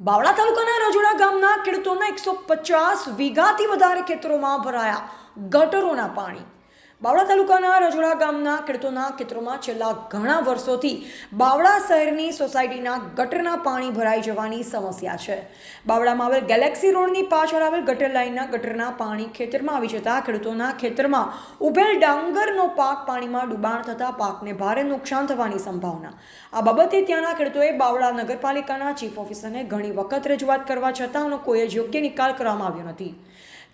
બાવળા તાલુકાના રજોડા ગામના ખેડૂતોના એકસો પચાસ વીઘાથી વધારે ખેતરોમાં ભરાયા ગટરોના પાણી. બાવળા તાલુકાના રજોડા ગામના ખેડૂતોના ખેતરોમાં છેલ્લા ઘણા વર્ષોથી બાવળા શહેરની સોસાયટીના ગટરના પાણી ભરાઈ જવાની સમસ્યા છે. બાવળામાં આવેલ ગેલેક્સી રોડની પાછળ આવેલ ગટર લાઇનના ગટરના પાણી ખેતરમાં આવી જતા ખેડૂતોના ખેતરમાં ઉભેલ ડાંગરનો પાક પાણીમાં ડૂબાણ થતાં પાકને ભારે નુકસાન થવાની સંભાવના. આ બાબતે ત્યાંના ખેડૂતોએ બાવળા નગરપાલિકાના ચીફ ઓફિસરને ઘણી વખત રજૂઆત કરવા છતાં આનો કોઈ જ યોગ્ય નિકાલ કરવામાં આવ્યો નથી.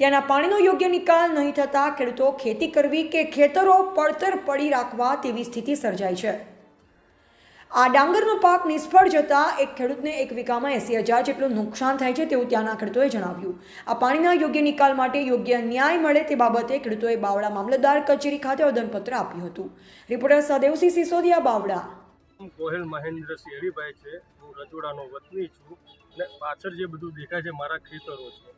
ત્યાંના પાણીનો યોગ્ય નિકાલ નહીં થતાં ખેડૂતો ખેતી કરવી કે ખેતરો પડતર પડી રાખવા તેવી સ્થિતિ સર્જાઈ છે. આ ડાંગરનો પાક નિષ્ફળ જતાં એક ખેડૂતને એક વીઘામાં એંસી હજાર જેટલું નુકસાન થાય છે તેવું ત્યાંના ખેડૂતોએ જણાવ્યું. આ પાણીના યોગ્ય નિકાલ માટે યોગ્ય ન્યાય મળે તે બાબતે ખેડૂતોએ બાવળા મામલતદાર કચેરી ખાતે આવેદનપત્ર આપ્યું હતું. રિપોર્ટર સદેવસિંહ સિસોદિયા, બાવળા. હું ગોહિલ મહેન્દ્રસિંહ હરિભાઈ છે. હું રજોડાનો વતની છું અને પાછળ જે બધું દેખાય છે મારા ખેતરો છે.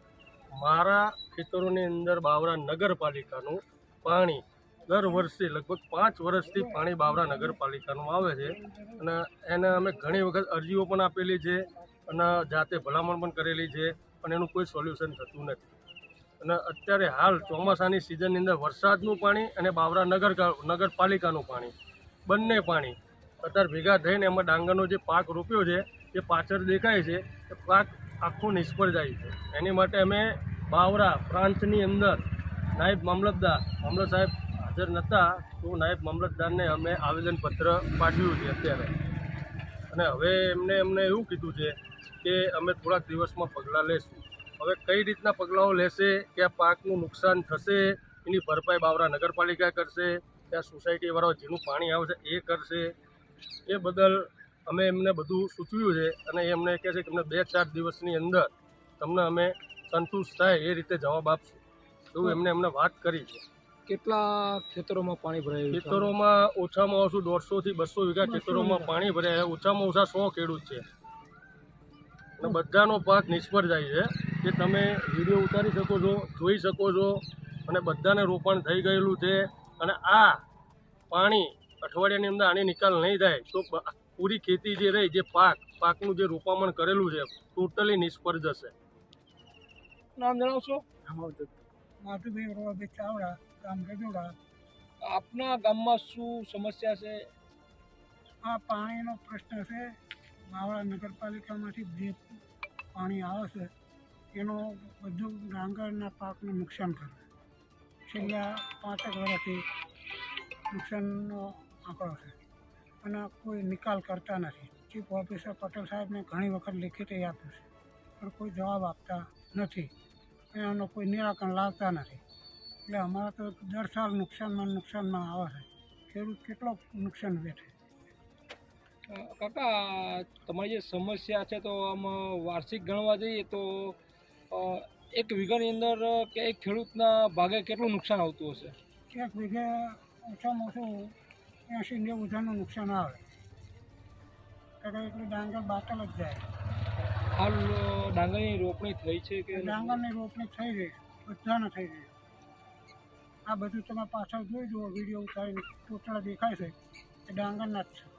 મારા ખેતરોની અંદર બાવરા નગરપાલિકાનું પાણી દર વર્ષે લગભગ પાંચ વર્ષથી પાણી બાવરા નગરપાલિકાનું આવે છે. અને એને અમે ઘણી વખત અરજીઓ પણ આપેલી છે અને જાતે ભલામણ પણ કરેલી છે પણ એનું કોઈ સોલ્યુશન થતું નથી. અને અત્યારે હાલ ચોમાસાની સિઝનની અંદર વરસાદનું પાણી અને બાવરા નગર નગરપાલિકાનું પાણી, બંને પાણી અત્યારે ભેગા થઈને એમાં ડાંગરનો જે પાક રોપ્યો છે, એ પાછળ દેખાય છે, એ પાક આખો નિષ્ફળ જાય છે. એની માટે અમે બાવરા પ્રાંતની અંદર નાયબ મામલતદાર મામલત સાહેબ હાજર નહોતા તો નાયબ મામલતદારને અમે આવેદનપત્ર પાઠવ્યું છે અત્યારે. અને હવે એમને એમને એવું કીધું છે કે અમે થોડાક દિવસમાં પગલાં લેશું. હવે કઈ રીતના પગલાઓ લેશે કે આ પાકનું નુકસાન થશે, એની ભરપાઈ બાવરા નગરપાલિકા કરશે, ત્યાં સોસાયટીવાળાઓ જેનું પાણી આવશે એ કરશે, એ બદલ અમે એમને બધું સૂચવ્યું છે. અને એ અમને કહે છે કે અમને બે ચાર દિવસની અંદર તમને અમે સંતુષ્ટ થાય એ રીતે જવાબ આપશું. એવું એમને અમને વાત કરી છે. કેટલા ખેતરોમાં પાણી ભરાયું છે? ખેતરોમાં ઓછામાં ઓછું દોઢસોથી બસો વીઘા ખેતરોમાં પાણી ભરાય. ઓછામાં ઓછા સો ખેડૂત છે. અને બધાનો પાક નિષ્ફળ જાય છે. કે તમે વીડિયો ઉતારી શકો છો જોઈ શકો છો અને બધાને રોપણ થઈ ગયેલું છે. અને આ પાણી અઠવાડિયાની અંદર આની નિકાલ નહીં થાય તો પૂરી ખેતી જે રહી જે પાક પાકનું જે રોપામણ કરેલું છે ટોટલી નિષ્ફળ જશે. નામ જણાવશો માધુભાઈ રોહભાઈ ચાવડા ગામ રજોડા આપના ગામમાં શું સમસ્યા છે? આ પાણીનો પ્રશ્ન છે. માવડા નગરપાલિકામાંથી જે પાણી આવે છે એનો બધું ડાંગરના પાકને નુકસાન કરે છેલ્લા પાંચેક વર્ષથી નુકસાનનો આંકડો છે. અને કોઈ નિકાલ કરતા નથી. ચીફ ઓફિસર પટેલ સાહેબને ઘણી વખત લેખિત આપ્યું છે પણ કોઈ જવાબ આપતા નથી. એનો કોઈ નિરાકરણ લાવતા નથી. એટલે અમારા તો દર સાલ નુકસાનમાં નુકસાનમાં આવે છે. ખેડૂત કેટલો નુકસાન વેઠે. કાકા તમારી જે સમસ્યા છે તો આમ વાર્ષિક ગણવા જઈએ તો એક વીઘાની અંદર કે એક ખેડૂતના ભાગે કેટલું નુકસાન આવતું હશે? એક વીઘે ઓછામાં ઓછું એંસી નેવું હજારનું નુકસાન આવે. એટલે એટલું ડાંગર બાટલ જ જાય. હાલ ડાંગરની રોપણી થઈ છે કે ડાંગરની રોપણી થઈ ગઈ બધાને થઈ ગઈ આ બધું તમે પાછળ જોઈ જુઓ, વીડિયો ઉતારીને ટોટલ દેખાય છે, એ ડાંગરના જ છે.